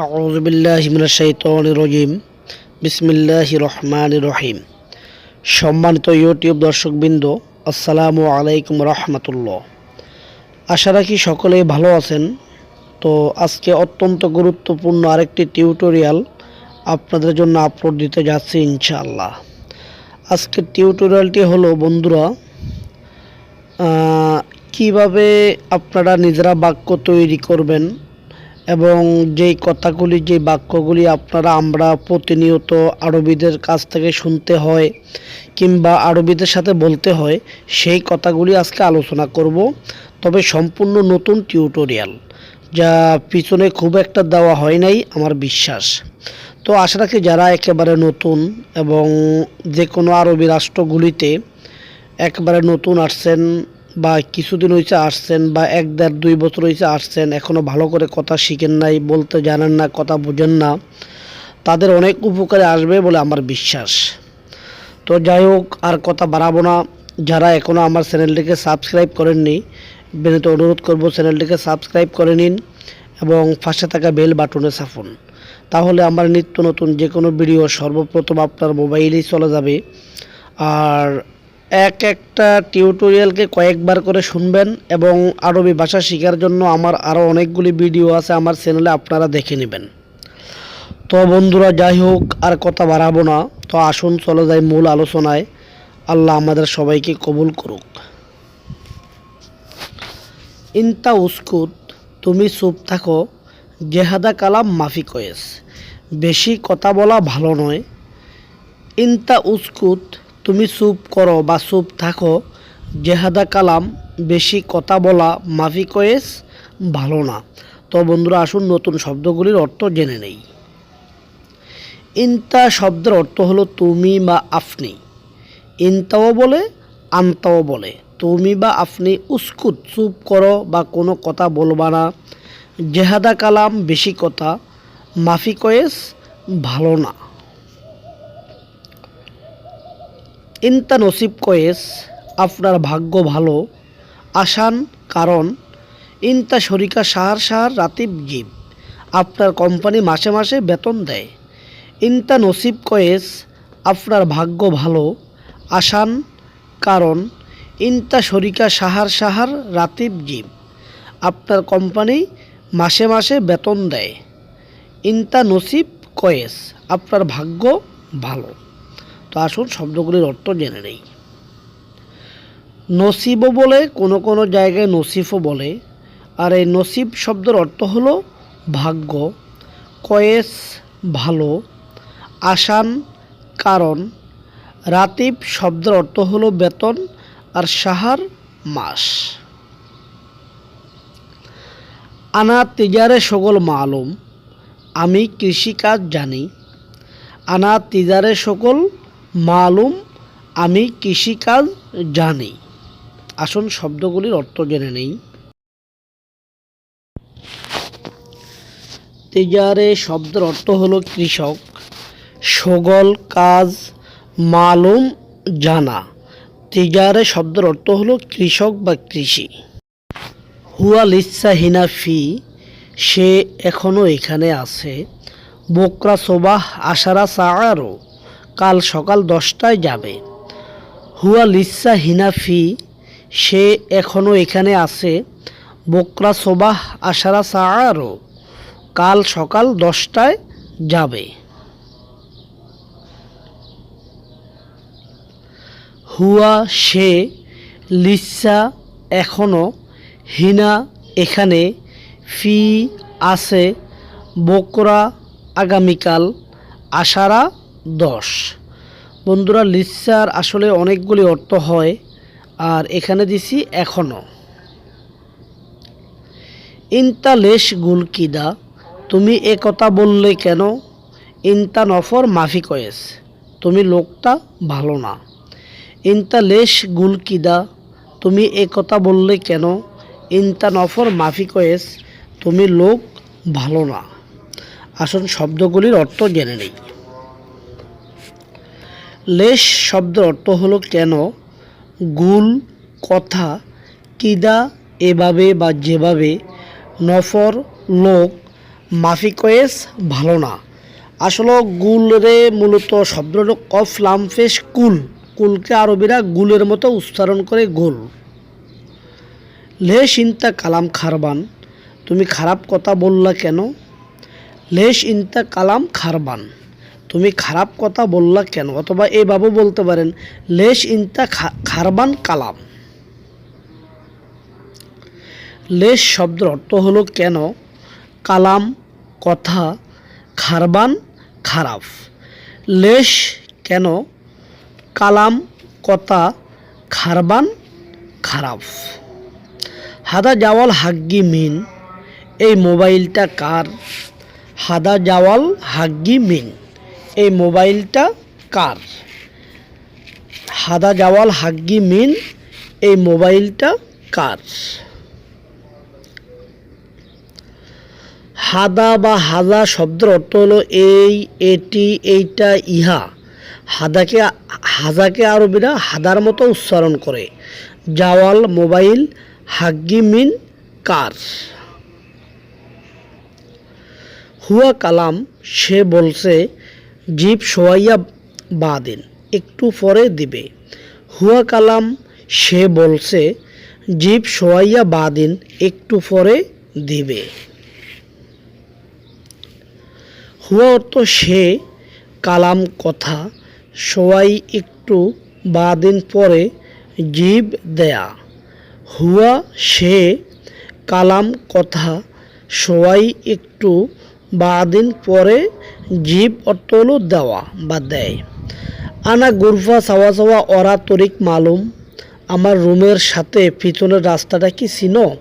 আউজবিল্লাহিমিনাশাইতরজিম বিসমিল্লাহ রহমান রহিম। সম্মানিত ইউটিউব দর্শকবৃন্দ, আসসালামু আলাইকুম রহমতুল্লাহ। আশা রাখি সকলে ভালো আছেন। তো আজকে অত্যন্ত গুরুত্বপূর্ণ আরেকটি টিউটোরিয়াল আপনাদের জন্য আপলোড দিতে যাচ্ছি ইনশাআল্লাহ। আজকের টিউটোরিয়ালটি হলো, বন্ধুরা কীভাবে আপনারা নিজেরা বাক্য তৈরি করবেন এবং যেই কথাগুলি যে বাক্যগুলি আপনারা আমরা প্রতিনিয়ত আরবিদের কাছ থেকে শুনতে হয় কিংবা আরবিদের সাথে বলতে হয়, সেই কথাগুলি আজকে আলোচনা করব। তবে সম্পূর্ণ নতুন টিউটোরিয়াল, যা পিছনে খুব একটা দেওয়া হয় নাই, আমার বিশ্বাস। তো আশা রাখি যারা একেবারে নতুন এবং যে কোনো আরবি রাষ্ট্রগুলিতে একবারে নতুন আসছেন বা কিছুদিন হয়েছে আসছেন বা এক দেড় দুই বছর হয়েছে আসছেন এখনও ভালো করে কথা শিখেন নাই, বলতে জানেন না, কথা বুঝেন না, তাদের অনেক উপকারে আসবে বলে আমার বিশ্বাস। তো যাই হোক, আর কথা বাড়াবো না। যারা এখনও আমার চ্যানেলটিকে সাবস্ক্রাইব করেননি, বিনীত অনুরোধ করব চ্যানেলটিকে সাবস্ক্রাইব করে নিন এবং পাশে থাকা বেল বাটনে চাপুন। তাহলে আমার নিত্য নতুন যে কোনো ভিডিও সর্বপ্রথম আপনার মোবাইলেই চলে যাবে। আর এক একটা টিউটোরিয়ালকে কয়েকবার করে শুনবেন এবং আরবি ভাষা শেখার জন্য আমার আরও অনেকগুলি ভিডিও আছে আমার চ্যানেলে আপনারা দেখে নেবেন। তো বন্ধুরা, যাই হোক, আর কথা বাড়াবো না। তো আসুন, চলে যাই মূল আলোচনায়। আল্লাহ আমাদের সবাইকে কবুল করুক। ইনতা উস্কুত, তুমি চুপ থাকো, জেহাদা কালাম মাফি কয়েস। বেশি কথা বলা ভালো নয়। ইনতা উস্কুত তুমি চুপ করো বা চুপ থাকো, জেহাদা কালাম, বেশি কথা বলা মাফি কয়েস ভালো না। তো বন্ধুরা, আসুন নতুন শব্দগুলির অর্থ জেনে নেই। ইনতা শব্দের অর্থ হলো তুমি বা আপনি। ইনতাও বলে, আনতাও বলে। তুমি বা আপনি উস্কুত, চুপ করো বা কোনো কথা বলবা না। জেহাদা কালাম, বেশি কথা মাফি কয়েস ভালো না। ইনতা নসিব কয়েস আপনার ভাগ্য ভালো, আসান কারণ ইনতা শরিকা সাহার সাহার রাতিব জীব আপনার কোম্পানি মাসে মাসে বেতন দেয়। ইনতা নসিব কয়েস আপনার ভাগ্য ভালো, আসান কারণ ইনতা শরিকা সাহার সাহার রাতিব জীব আপনার কোম্পানি মাসে মাসে বেতন দেয়। ইনতা নসিব কয়েস আপনার ভাগ্য ভালো। তো আসুন শব্দগুলির অর্থ জেনে নেই। নসিবও বলে, কোনো কোনো জায়গায় নসিফও বলে। আর এই নসিব শব্দের অর্থ হল ভাগ্য, কয়েস ভালো, আসান কারণ, রাতিব শব্দের অর্থ হলো বেতন আর সাহার মাস। আনা তিজারে সকল মালুম, আমি কৃষিকাজ জানি। আনা তিজারে সকল মালুম, আমি কৃষিকাজ জানি। আসুন শব্দগুলির অর্থ জেনে নেই। তিজারে শব্দের অর্থ হলো কৃষক। সগল কাজ, মালুম জানা। তিজারে শব্দের অর্থ হলো কৃষক বা কৃষি। হুয়া লিসা ফি, সে এখনও এখানে আছে। বোকরা সোবাহ আশারা সাআরও কাল সকাল দশটায় যাবে। হুয়া লিসা হিনাফি, সে এখনও এখানে আছে। বোকরা সোবাহ আশারা সাআরও কাল সকাল দশটায় যাবে। হুয়া, সে, লিসা এখনও হিনা এখানে, ফি আছে বকরা আগামীকাল আশারা দশ। বন্ধুরা, লিসার আসলে অনেকগুলি অর্থ হয়, আর এখানে দিছি এখনও ইনতা লেশ গুলকিদা, তুমি এ কথা বললে কেন? ইনতা নফর মাফি কয়েস, তুমি লোকটা ভালো না। ইনতা লেশ গুলকিদা, তুমি এ কথা বললে কেন? ইনতা নফর মাফি কয়েস, তুমি লোক ভালো না। আসুন শব্দগুলির অর্থ জেনে নেই। লেশ শব্দ অর্থ হলো কেন, গুল, কথা, কিদা, এভাবে বা যেভাবে, নফর, লোক, মাফিকয়েস, ভালো না। আসলে গুলরে মূলত শব্দ হলো কফ লামফেস কুল। কুলকে আরবিরা গুলের মতো উচ্চারণ করে গোল। লে চিন্তা কালাম খারবান, তুমি খারাপ কথা বললা কেন? লেশ ইন্তা কালাম খারবান। তুমি খারাপ কথা বললা কেন? অথবা এইভাবে বলতে পারেন, লেশ ইন্তা খারবান কালাম। লেশ শব্দের অর্থ হলো কেন? কালাম, কথা, খারবান, খারাপ। লেশ কেন? কালাম, কথা, খারবান, খারাপ। হাদা জাওয়াল হাগ্গি মিন, এই মোবাইলটা কার? হাদা জাওয়াল হাগ্গি মিন। এই মোবাইলটা কার? হাদা জাওয়াল হাগ্গি মিন, এই মোবাইলটা কার? হাদা বা হাদা শব্দের অর্থ হলো এই, এটি, এইটা, ইহা। হাদাকে, হাজাকে আরবিরা হাদার মতো উচ্চারণ করে। জাওয়াল, মোবাইল, হাগ্গি মিন, কার। হুয়া কালাম, সে বলছে জীব সোয়াইয়া বাদিন একটু পরে দিবে। হুয়া কালাম, সে বলছে, জীব সোয়াইয়া বাদিন একটু পরে দিবে। হুয়া অর্থ, সে কালাম কথা সবাই একটু বা দিন পরে জীব দেয়া। হুয়া, সে কালাম কথা সবাই একটু বাদিন পরে জীব হলো দেওয়া বা দেয়। আনা গুরফা চাওয়া চাওয়া অরা তরিক মালুম। আমার রুমের সাথে পিছনের রাস্তাটা কি চিনো?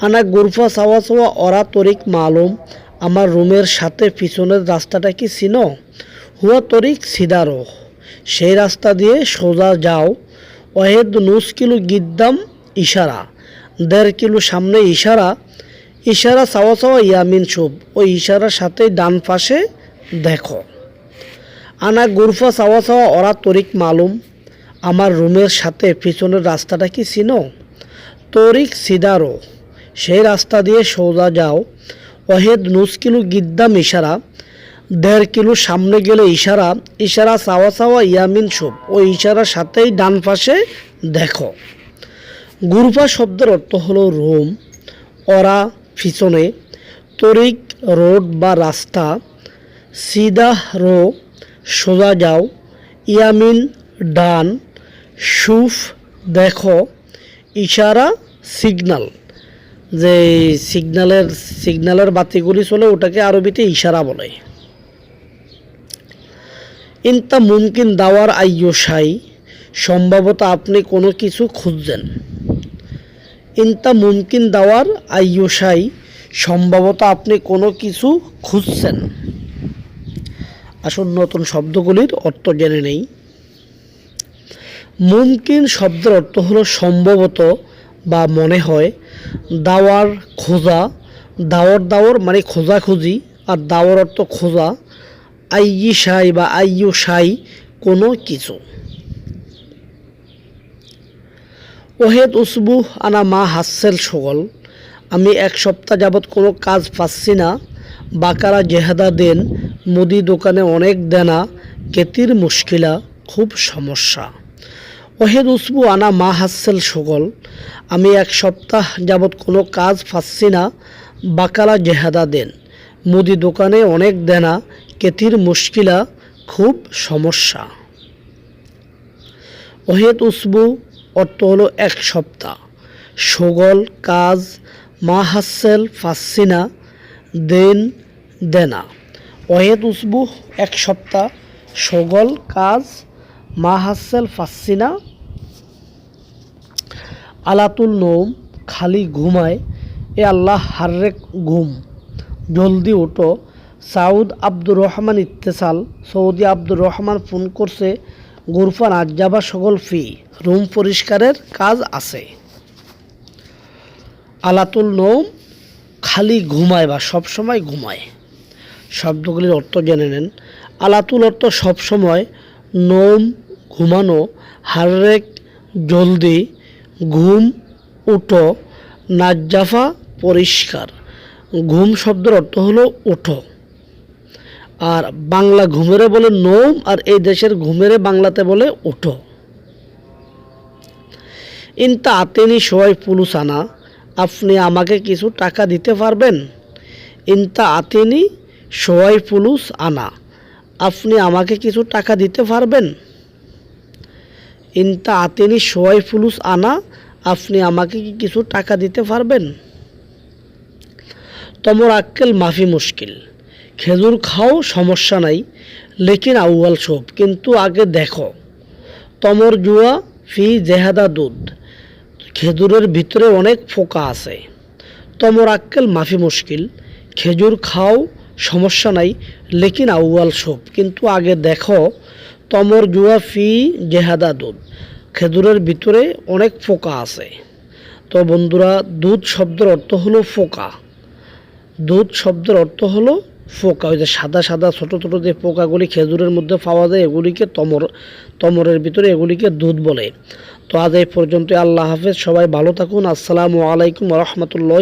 আনা গুরফা চাওয়া চাওয়া অরা তরিক মালুম। আমার রুমের সাথে পিছনের রাস্তাটা কি চিনো? হুয়া তরিক সিদারো সেই রাস্তা দিয়ে সোজা যাও। ওহেদ নুস কিলো গিদ্দাম ইশারা। দেড় কিলো সামনে ইশারা। ইশারা চাওয়া চাওয়া ইয়ামিন শুভ। ওই ইশারার সাথে ডান পাশে দেখো। আনা গুরফা চাওয়া চাওয়া ওরা তরিক মালুম। আমার রুমের সাথে পিছনের রাস্তাটা কি চিনো? তরিক সিদারো। সেই রাস্তা দিয়ে সোজা যাও। ওহেদ নুস কিলো গিদ্দাম ইশারা। দেড় কিলো সামনে গেলে ইশারা। ইশারা চাওয়া চাওয়া ইয়ামিন শুভ। ওই ইশারার সাথেই ডান পাশে দেখো। গুরুপা শব্দের অর্থ হলো রুম। ওরা পিছনে তরিক রোড বা রাস্তা সিদা রো, সোজা যাও, ইয়ামিন ডান, সুফ দেখো, ইশারা সিগনাল। যে সিগনালের সিগনালের বাতিগুলি চলে ওটাকে আরবিতে ইশারা বলে। ইনতা মুমকিন দাওয়ার আইয়ো সাই সম্ভবত আপনি কোনো কিছু খুঁজছেন। ইনতা মুমকিন দাওয়ার আইয়ো সাই সম্ভবত আপনি কোনো কিছু খুঁজছেন। আসুন নতুন শব্দগুলির অর্থ জেনে নেই। মুমকিন শব্দের অর্থ হলো সম্ভবত বা মনে হয়, দাওয়ার খোঁজা। দাওয়ার দাওয়ার মানে খোঁজাখুঁজি আর দাওয়ার অর্থ খোঁজা। আইয়ি সাই বা আইয়ু সাই কোনো কিছু। ওহেদ উসবু আনা মা হাসেল সগল। আমি এক সপ্তাহ যাবৎ কোনো কাজ পাচ্ছি না। বাকারা জেহাদা দেন, মুদি দোকানে অনেক দেনা, কেতির মুশকিলা, খুব সমস্যা। ওহেদ উসবু আনা মা হাসেল সগল। আমি এক সপ্তাহ যাবৎ কোনো কাজ পাচ্ছি না। বাকারা জেহাদা দেন, মুদি দোকানে অনেক দেনা, কেতির মুশকিলা, খুব সমস্যা। ওহেদ উসবু অর্থ হলো এক সপ্তাহ। সগল কাজ, মা হাসেল ফাসিনা, দেন দেনা। ওহেদ উসবু এক সপ্তাহ। সগল কাজ, মা হাসেল ফাসিনা। আলাতুল নোম খালি ঘুমায়। এ আল্লাহ হার্রেক ঘুম। জলদি ওঠো। সাউদ আব্দুর রহমান ইত্তেসাল, সৌদি আব্দুর রহমান ফোন করছে গুরফান আজ্জাবা সকল ফি। রুম পরিষ্কারের কাজ আছে। আলাতুল নৌম খালি ঘুমায় বা সবসময় ঘুমায়। শব্দগুলির অর্থ জেনে নেন। আলাতুল অর্থ সবসময় নৌম ঘুমানো, হাররেক, জলদি, ঘুম, উঠো, নাজ্জাফা, পরিষ্কার। ঘুম শব্দের অর্থ হলো ওঠো আর বাংলা ঘুমেরে বলে নোম, আর এই দেশের ঘুমেরে বাংলাতে বলে ওঠো ইনতা আতেনি সোয়াই পুলুস আনা আপনি আমাকে কিছু টাকা দিতে পারবেন? ইনতা আতেনি সোয়াই পুলুস আনা আপনি আমাকে কিছু টাকা দিতে পারবেন? ইনতা আতেনি সোয়াই পুলুস আনা আপনি আমাকে কি কিছু টাকা দিতে পারবেন? তমর আক্কেল মাফি মুশকিল। খেজুর খাও, সমস্যা নাই। লেকিন আউয়াল সব। কিন্তু আগে দেখো, তমর জুয়া, ফি জেহাদা দুধ। খেজুরের ভিতরে অনেক ফোকা আছে। তমর আক্কেল মাফি মুশকিল। খেজুর খাও, সমস্যা নাই, লেকিন আউয়াল সব। কিন্তু আগে দেখো, তমর জুয়া, ফি জেহাদা দুধ। খেজুরের ভিতরে অনেক ফোকা আছে। তো বন্ধুরা, দুধ শব্দের অর্থ হলো ফোকা। দুধ শব্দের অর্থ হলো ফোকা ওই যে সাদা সাদা ছোট ছোট যে পোকাগুলি খেজুরের মধ্যে পাওয়া যায়, এগুলিকে তমর, তমরের ভিতরে এগুলিকে দুধ বলে। তো আজ এই পর্যন্ত আল্লাহ হাফেজ, সবাই ভালো থাকুন, আসসালামু আলাইকুম রহমতুল্লাহ।